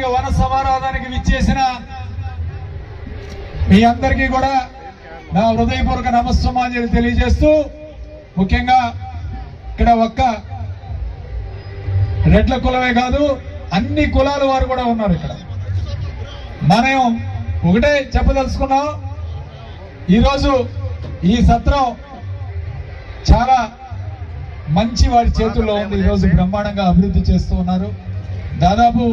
మొట్టమొదటిగా వన సమారాధానికి విచ్చేసిన మీ అందరికీ కూడా నా హృదయపూర్వక నమస్సమాంజలి తెలియజేస్తూ ముఖ్యంగా ఇక్కడ ఒక్క రెడ్ల కులమే కాదు అన్ని కులాల వారు కూడా ఉన్నారు ఇక్కడ. మనం ఒకటే చెప్పదలుచుకున్నాం. ఈరోజు ఈ సత్రం చాలా మంచి వారి చేతుల్లో ఉంది. ఈరోజు బ్రహ్మాండంగా అభివృద్ధి చేస్తూ ఉన్నారు. దాదాపు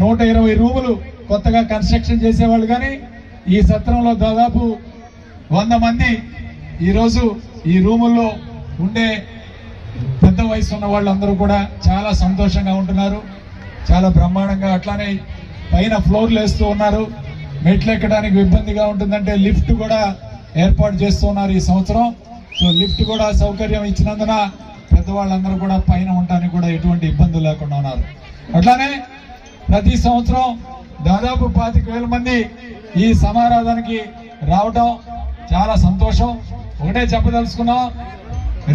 నూట ఇరవై రూములు కొత్తగా కన్స్ట్రక్షన్ చేసేవాళ్ళు కానీ ఈ సత్రంలో దాదాపు వంద మంది ఈరోజు ఈ రూముల్లో ఉండే పెద్ద వయసు ఉన్న వాళ్ళందరూ కూడా చాలా సంతోషంగా ఉంటున్నారు. చాలా బ్రహ్మాండంగా అట్లానే పైన ఫ్లోర్లు వేస్తూ ఉన్నారు. మెట్లు ఎక్కడానికి ఇబ్బందిగా ఉంటుందంటే లిఫ్ట్ కూడా ఏర్పాటు చేస్తూ ఉన్నారు ఈ సంవత్సరం. సో లిఫ్ట్ కూడా సౌకర్యం ఇచ్చినందున పెద్దవాళ్ళందరూ కూడా పైన ఉండడానికి కూడా ఎటువంటి ఇబ్బందులు లేకుండా ఉన్నారు. అట్లానే ప్రతి సంవత్సరం దాదాపు పాతిక వేల మంది ఈ సమారాధానికి రావటం చాలా సంతోషం. ఒకటే చెప్పదలుచుకున్నాం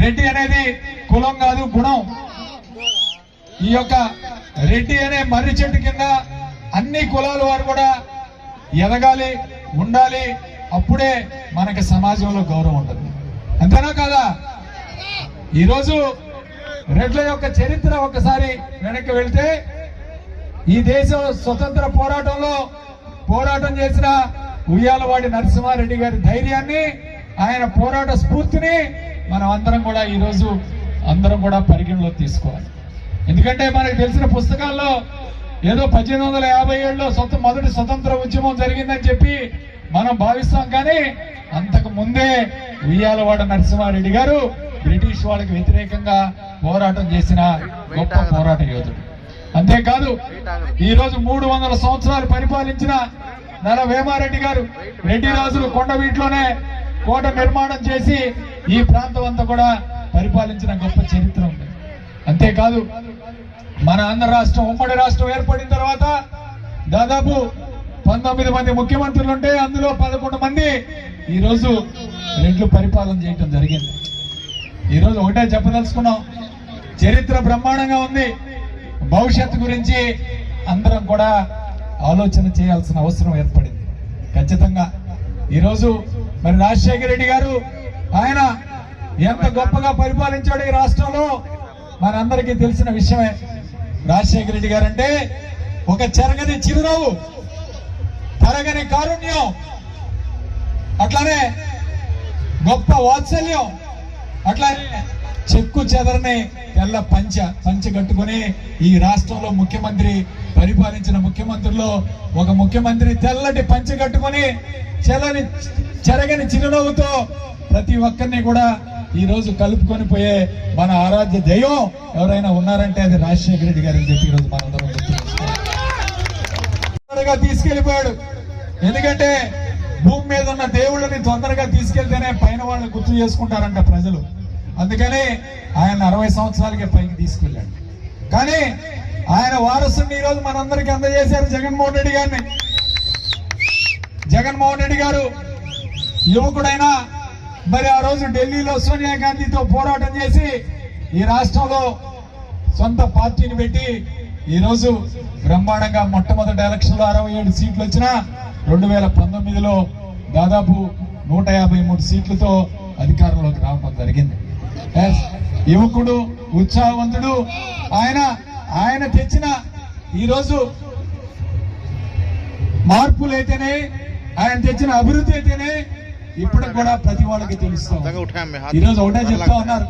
రెడ్డి అనేది కులం కాదు గుణం. ఈ యొక్క రెడ్డి అనే మర్రి చెట్టు కింద అన్ని కులాల వారు కూడా ఎదగాలి ఉండాలి. అప్పుడే మనకి సమాజంలో గౌరవం ఉంటుంది. అంతేనా కాదా? ఈరోజు రెడ్ల యొక్క చరిత్ర ఒకసారి వెనక్కి వెళ్తే ఈ దేశం స్వతంత్ర పోరాటంలో పోరాటం చేసిన ఉయ్యాలవాడి నరసింహారెడ్డి గారి ధైర్యాన్ని ఆయన పోరాట స్ఫూర్తిని మనం అందరం కూడా ఈరోజు అందరం కూడా పరిగణలో తీసుకోవాలి. ఎందుకంటే మనకు తెలిసిన పుస్తకాల్లో ఏదో పద్దెనిమిది వందల యాభై ఏడులో సొంత మొదటి స్వతంత్ర ఉద్యమం జరిగిందని చెప్పి మనం భావిస్తాం కానీ అంతకు ముందే ఉయ్యాలవాడ నరసింహారెడ్డి గారు బ్రిటిష్ వాళ్ళకి వ్యతిరేకంగా పోరాటం చేసిన గొప్ప పోరాట యోధుడు. అంతేకాదు ఈ రోజు మూడు వందల సంవత్సరాలు పరిపాలించిన నర వేమారెడ్డి గారు రెడ్డి రాజులు కొండవీట్లోనే కోట నిర్మాణం చేసి ఈ ప్రాంతం అంతా కూడా పరిపాలించిన గొప్ప చరిత్ర ఉంది. అంతేకాదు మన ఆంధ్ర రాష్ట్రం ఉమ్మడి రాష్ట్రం ఏర్పడిన తర్వాత దాదాపు పంతొమ్మిది మంది ముఖ్యమంత్రులు ఉంటే అందులో పదకొండు మంది ఈరోజు రెండు రెడ్లు పరిపాలన చేయటం జరిగింది. ఈరోజు ఒకటే చెప్పదలుచుకున్నాం చరిత్ర బ్రహ్మాండంగా ఉంది. భవిష్యత్తు గురించి అందరం కూడా ఆలోచన చేయాల్సిన అవసరం ఏర్పడింది. ఖచ్చితంగా. ఈరోజు మరి రాజశేఖర రెడ్డి గారు ఆయన ఎంత గొప్పగా పరిపాలించాడు ఈ రాష్ట్రంలో మనందరికీ తెలిసిన విషయమే. రాజశేఖర రెడ్డి గారు అంటే ఒక చెరగని చిరునవ్వు తరగని కారుణ్యం అట్లానే గొప్ప వాత్సల్యం అట్లానే చెక్కు చెదరని తెల్ల పంచ పంచ కట్టుకుని ఈ రాష్ట్రంలో ముఖ్యమంత్రి పరిపాలించిన ముఖ్యమంత్రుల్లో ఒక ముఖ్యమంత్రి తెల్లటి పంచ కట్టుకుని చెలని చెరగని చిరునవ్వుతో ప్రతి ఒక్కరిని కూడా ఈ రోజు కలుపుకొని పోయే మన ఆరాధ్య దైవం ఎవరైనా ఉన్నారంటే అది రాజశేఖర రెడ్డి గారు అని చెప్పి ఈ రోజు మనందరం తొందరగా తీసుకెళ్ళిపోయాడు ఎందుకంటే భూమి మీద ఉన్న దేవుళ్ళని తొందరగా తీసుకెళ్తేనే పైన వాళ్ళని గుర్తు చేసుకుంటారంట ప్రజలు. అందుకని ఆయన అరవై సంవత్సరాలకే పైకి తీసుకెళ్ళాడు. కానీ ఆయన వారసుని ఈరోజు మనందరికీ అందజేశారు జగన్మోహన్ రెడ్డి గారిని. జగన్మోహన్ రెడ్డి గారు యువకుడైనా మరి ఆ రోజు ఢిల్లీలో సోనియా గాంధీతో పోరాటం చేసి ఈ రాష్ట్రంలో సొంత పార్టీని పెట్టి ఈరోజు బ్రహ్మాండంగా మొట్టమొదటి ఎలక్షన్లో అరవై ఏడు సీట్లు వచ్చినా రెండు వేల పంతొమ్మిదిలో దాదాపు నూట యాభై మూడు సీట్లతో అధికారంలోకి రావడం జరిగింది. యువకుడు ఉత్సాహవంతుడు. ఆయన ఆయన తెచ్చిన ఈరోజు మార్పులు అయితేనే ఆయన తెచ్చిన అభివృద్ధి అయితేనే ఇప్పటికి కూడా ప్రతి వాళ్ళకి తెలుస్తుంది ఈరోజు ఒకటే చెప్తా ఉన్నారు.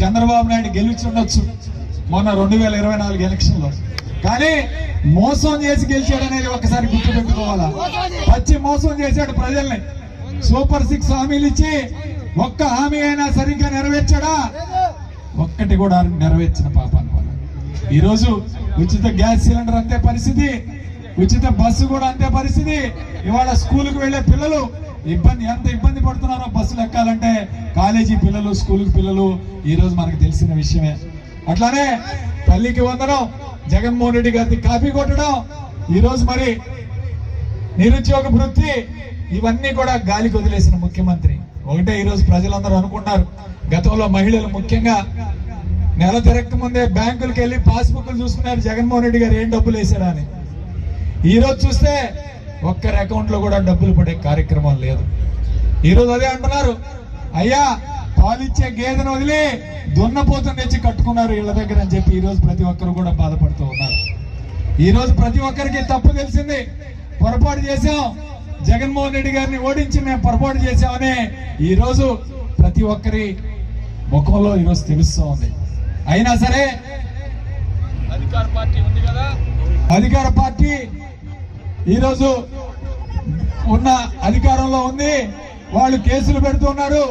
చంద్రబాబు నాయుడు గెలిచుండొచ్చు మొన్న రెండు వేల ఇరవై నాలుగు ఎలక్షన్లో కానీ మోసం చేసి గెలిచాడనేది ఒకసారి గుర్తుపెట్టుకోవాలా? పచ్చి మోసం చేశాడు ప్రజల్ని. సూపర్ సిక్స్ హామీలు ఇచ్చి ఒక్క హామీ అయినా సరిగ్గా నెరవేర్చాడా? ఒక్కటి కూడా నెరవేర్చిన పాపాన్ని వాళ్ళ ఈరోజు ఉచిత గ్యాస్ సిలిండర్ అంతే పరిస్థితి. ఉచిత బస్సు కూడా అంతే పరిస్థితి. ఇవాళ స్కూల్కి వెళ్ళే పిల్లలు ఇబ్బంది ఎంత ఇబ్బంది పడుతున్నారో బస్సులు ఎక్కాలంటే కాలేజీ పిల్లలు స్కూల్ పిల్లలు ఈరోజు మనకు తెలిసిన విషయమే. అట్లానే తల్లికి వందడం జగన్మోహన్ రెడ్డి గారికి కాపీ కొట్టడం ఈరోజు మరి నిరుద్యోగ వృత్తి ఇవన్నీ కూడా గాలికి వదిలేసిన ముఖ్యమంత్రి. ఒకటే ఈరోజు ప్రజలందరూ అనుకుంటారు. గతంలో మహిళలు ముఖ్యంగా నెల తిరక్క ముందే బ్యాంకులకు వెళ్ళి పాస్బుక్లు చూసుకున్నారు. జగన్మోహన్ రెడ్డి గారు ఏం డబ్బులు వేశారా అని. ఈ రోజు చూస్తే ఒక్కరి అకౌంట్లో కూడా డబ్బులు పడే కార్యక్రమం లేదు. ఈ రోజు అదే అంటున్నారు. అయ్యా పాలిచ్చే గేదెను వదిలి దున్నపోతుని తెచ్చి కట్టుకున్నారు వీళ్ళ దగ్గర అని చెప్పి ఈరోజు ప్రతి ఒక్కరు కూడా బాధపడుతూ ఉన్నారు. ఈరోజు ప్రతి ఒక్కరికి తప్పు తెలిసింది. పొరపాటు చేసాం జగన్మోహన్ రెడ్డి గారిని ఓడించి మేము పొరపాటు చేశామని ఈ రోజు ప్రతి ఒక్కరి ముఖంలో ఈరోజు తెలుస్తూ ఉంది. అయినా సరే అధికార పార్టీ ఉంది కదా? అధికార పార్టీ ఈరోజు ఉన్న అధికారంలో ఉంది. వాళ్ళు కేసులు పెడుతున్నారు.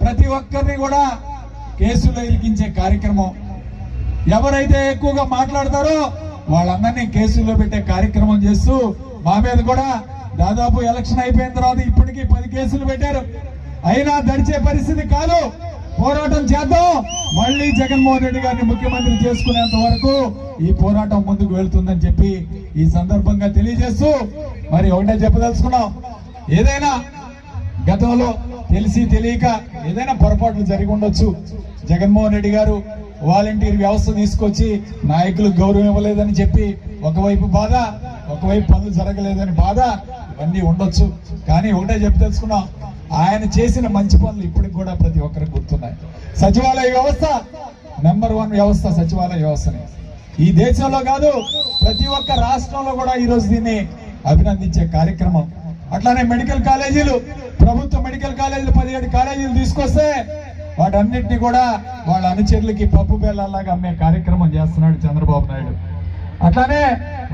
ప్రతి ఒక్కరిని కూడా కేసులో ఇరికించే కార్యక్రమం. ఎవరైతే ఎక్కువగా మాట్లాడతారో వాళ్ళందరినీ కేసుల్లో పెట్టే కార్యక్రమం చేస్తూ మా మీద కూడా దాదాపు ఎలక్షన్ అయిపోయిన తర్వాత ఇప్పటికీ పది కేసులు పెట్టారు. అయినా దడిచే పరిస్థితి కాదు. పోరాటం చేద్దాం. మళ్ళీ జగన్మోహన్ రెడ్డి గారిని ముఖ్యమంత్రి చేసుకునేంత వరకు ఈ పోరాటం ముందుకు వెళ్తుందని చెప్పి ఈ సందర్భంగా తెలియజేస్తూ మరి ఒకటే చెప్పదలుచుకున్నాం. ఏదైనా గతంలో తెలిసి తెలియక ఏదైనా పొరపాట్లు జరిగి ఉండొచ్చు. జగన్మోహన్ రెడ్డి గారు వాలంటీర్ వ్యవస్థ తీసుకొచ్చి నాయకులకు గౌరవం ఇవ్వలేదని చెప్పి ఒకవైపు బాధ ఒకవైపు పనులు జరగలేదని బాధ ఇవన్నీ ఉండొచ్చు. కానీ ఒకటే చెప్పి తెలుసుకున్నాం ఆయన చేసిన మంచి పనులు ఇప్పటికి కూడా ప్రతి ఒక్కరికి గుర్తున్నాయి. సచివాలయ వ్యవస్థ నెంబర్ వన్ వ్యవస్థ సచివాలయ వ్యవస్థని. ఈ దేశంలో కాదు ప్రతి ఒక్క రాష్ట్రంలో కూడా ఈరోజు దీన్ని అభినందించే కార్యక్రమం. అట్లానే మెడికల్ కాలేజీలు ప్రభుత్వ మెడికల్ కాలేజీలు పదిహేడు కాలేజీలు తీసుకొస్తే వాటన్నిటిని కూడా వాళ్ళ అనుచరులకి పప్పు బెల్లాలాగా అమ్మే కార్యక్రమం చేస్తున్నాడు చంద్రబాబు నాయుడు. అట్లానే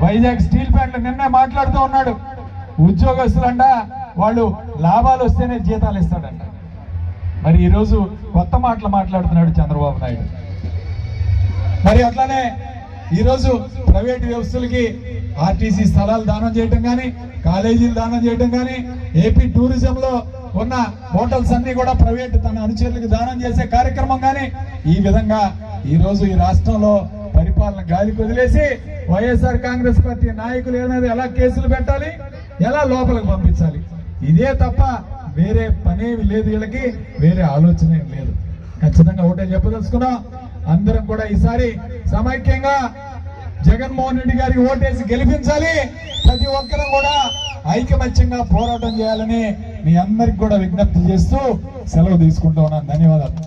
వైజాగ్ స్టీల్ ప్లాంట్లు నిన్నే మాట్లాడుతూ ఉన్నాడు. ఉద్యోగస్తులంట వాళ్ళు లాభాలు వస్తేనే జీతాలు ఇస్తాడంట. మరి ఈరోజు కొత్త మాటలు మాట్లాడుతున్నాడు చంద్రబాబు నాయుడు. మరి అట్లానే ఈరోజు ప్రైవేట్ వ్యవస్థలకి ఆర్టీసీ స్థలాలు దానం చేయటం కానీ కాలేజీలు దానం చేయటం కానీ ఏపీ టూరిజంలో ఉన్న హోటల్స్ అన్ని కూడా ప్రైవేట్ తన అనుచరులకు దానం చేసే కార్యక్రమం కానీ ఈ విధంగా ఈరోజు ఈ రాష్ట్రంలో పరిపాలన గాలికి వదిలేసి వైఎస్ఆర్ కాంగ్రెస్ పార్టీ నాయకులు ఏమైనా ఎలా కేసులు పెట్టాలి? ఎలా లోపలికి పంపించాలి? ఇదే తప్ప వేరే పనేమి లేదు వీళ్ళకి వేరే ఆలోచన ఏం లేదు. ఖచ్చితంగా ఒకటే చెప్పదలుచుకున్నాం. అందరం కూడా ఈసారి సమైక్యంగా జగన్మోహన్ రెడ్డి గారికి ఓటేసి గెలిపించాలి. ప్రతి ఒక్కరం కూడా ఐకమత్యంగా పోరాటం చేయాలని మీ అందరికి కూడా విజ్ఞప్తి చేస్తూ సెలవు తీసుకుంటూ ఉన్నాను. ధన్యవాదాలు.